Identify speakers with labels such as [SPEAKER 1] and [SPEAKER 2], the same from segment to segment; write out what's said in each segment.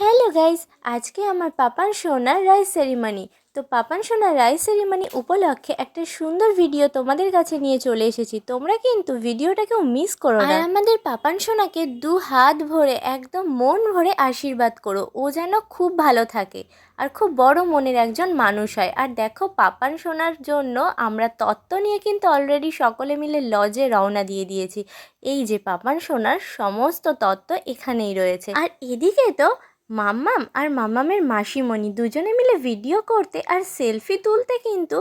[SPEAKER 1] Hello guys, আজকে আমার পাপান সোনার রাইস সেরিমানি তো পাপান সোনার রাইস সেরিমানি উপলক্ষে একটা সুন্দর ভিডিও তোমাদের কাছে নিয়ে চলে এসেছি। তোমরা কিন্তু ভিডিওটাকেও মিস করো আর আমাদের পাপান সোনাকে দু হাত ভরে, একদম মন ভরে আশীর্বাদ করো। ও যেন খুব ভালো থাকে আর খুব বড় মনের একজন মানুষ হয়। আর দেখো, পাপান সোনার জন্য আমরা তত্ত্ব নিয়ে কিন্তু অলরেডি সকলে মিলে লজে রওনা দিয়ে দিয়েছি। এই যে পাপান সোনার সমস্ত তত্ত্ব এখানেই রয়েছে। আর এদিকে তো মাম্মাম আর মাম্মামের মাসিমণি দুজনে মিলে ভিডিও করতে আর সেলফি তুলতে কিন্তু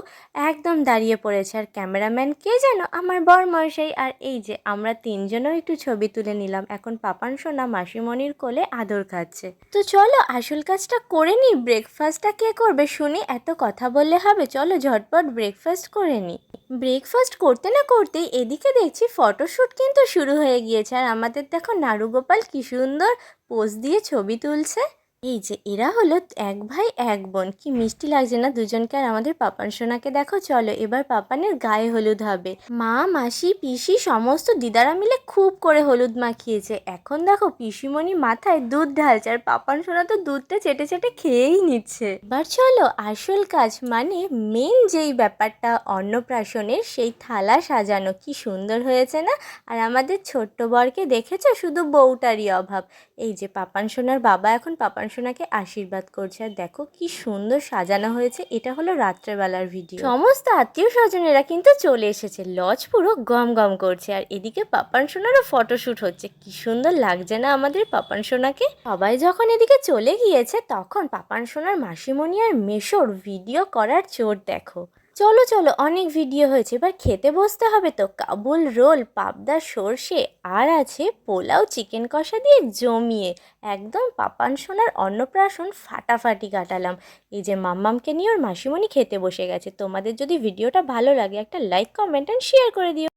[SPEAKER 1] একদম দাঁড়িয়ে পড়েছে। আর ক্যামেরাম্যান কে যেন আমার বরমশাই? আর এই যে আমরা তিনজনও একটু ছবি তুলে নিলাম। এখন পাপান সোনা মাসিমণির কোলে আদর খাচ্ছে। তো চলো আসল কাজটা করে নিই। ব্রেকফাস্টটা কে করবে শুনি? এত কথা বললে হবে। চলো ঝটপট ব্রেকফাস্ট করে নিই। ব্রেকফাস্ট করতে না করতেই এদিকে দেখছি ফটোশ্যুট কিন্তু শুরু হয়ে গিয়েছে। আর আমাদের দেখো নারুগোপাল কি সুন্দর পোজ দিয়ে ছবি তুলছে। এই যে, এরা হলো এক ভাই, এক বোন। কি মিষ্টি লাগছে না দুজনকে? আর আমাদের পাপান সোনাকে দেখো, চলো এবার পাপানের গায়ে হলুদ হবে। মা, মাসি, পিসি সমস্ত দিদারা মিলে খুব করে হলুদ মাখিয়েছে। এখন দেখো পিসিমণি মাথায় দুধ ঢালছে আর পাপান সোনা তো দুধটা চেটে চেটে খেয়েই নিচ্ছে। এবার চলো আসল কাজ মানে মেন যেই ব্যাপারটা অন্নপ্রাশনের সেই থালা সাজানো। কি সুন্দর হয়েছে না? আর আমাদের ছোট্ট বরকে দেখেছ? শুধু বউটারই অভাব। এই যে, পাপান সোনার বাবা এখন পাপান সোনাকে আশীর্বাদ করছে। আর দেখো কি সুন্দর সাজানো হয়েছে। এটা হলো রাত্রেবেলার ভিডিও। সমস্ত আত্মীয় স্বজনেরা কিন্তু চলে এসেছে। লজ পুরো গম গম করছে। আর এদিকে পাপান সোনারও ফটোশ্যুট হচ্ছে। কি সুন্দর লাগছে না আমাদের পাপান সোনাকে? সবাই যখন এদিকে চলে গিয়েছে, তখন পাপান সোনার মাসিমণি আর মেশোর ভিডিও করার চোট দেখো। চলো চলো, অনেক ভিডিও হয়েছে, এবার খেতে বসতে হবে তো। কাবুল রোল, পাবদা সর্ষে, আর আছে পোলাও চিকেন কষা দিয়ে জমিয়ে। একদম পাপান সোনার অন্নপ্রাশন ফাটাফাটি কাটালাম। এই যে মাম্মামকে নিয়ে ওর মাসিমণি খেতে বসে গেছে। তোমাদের যদি ভিডিওটা ভালো লাগে, একটা লাইক কমেন্ট অ্যান্ড শেয়ার করে দিও।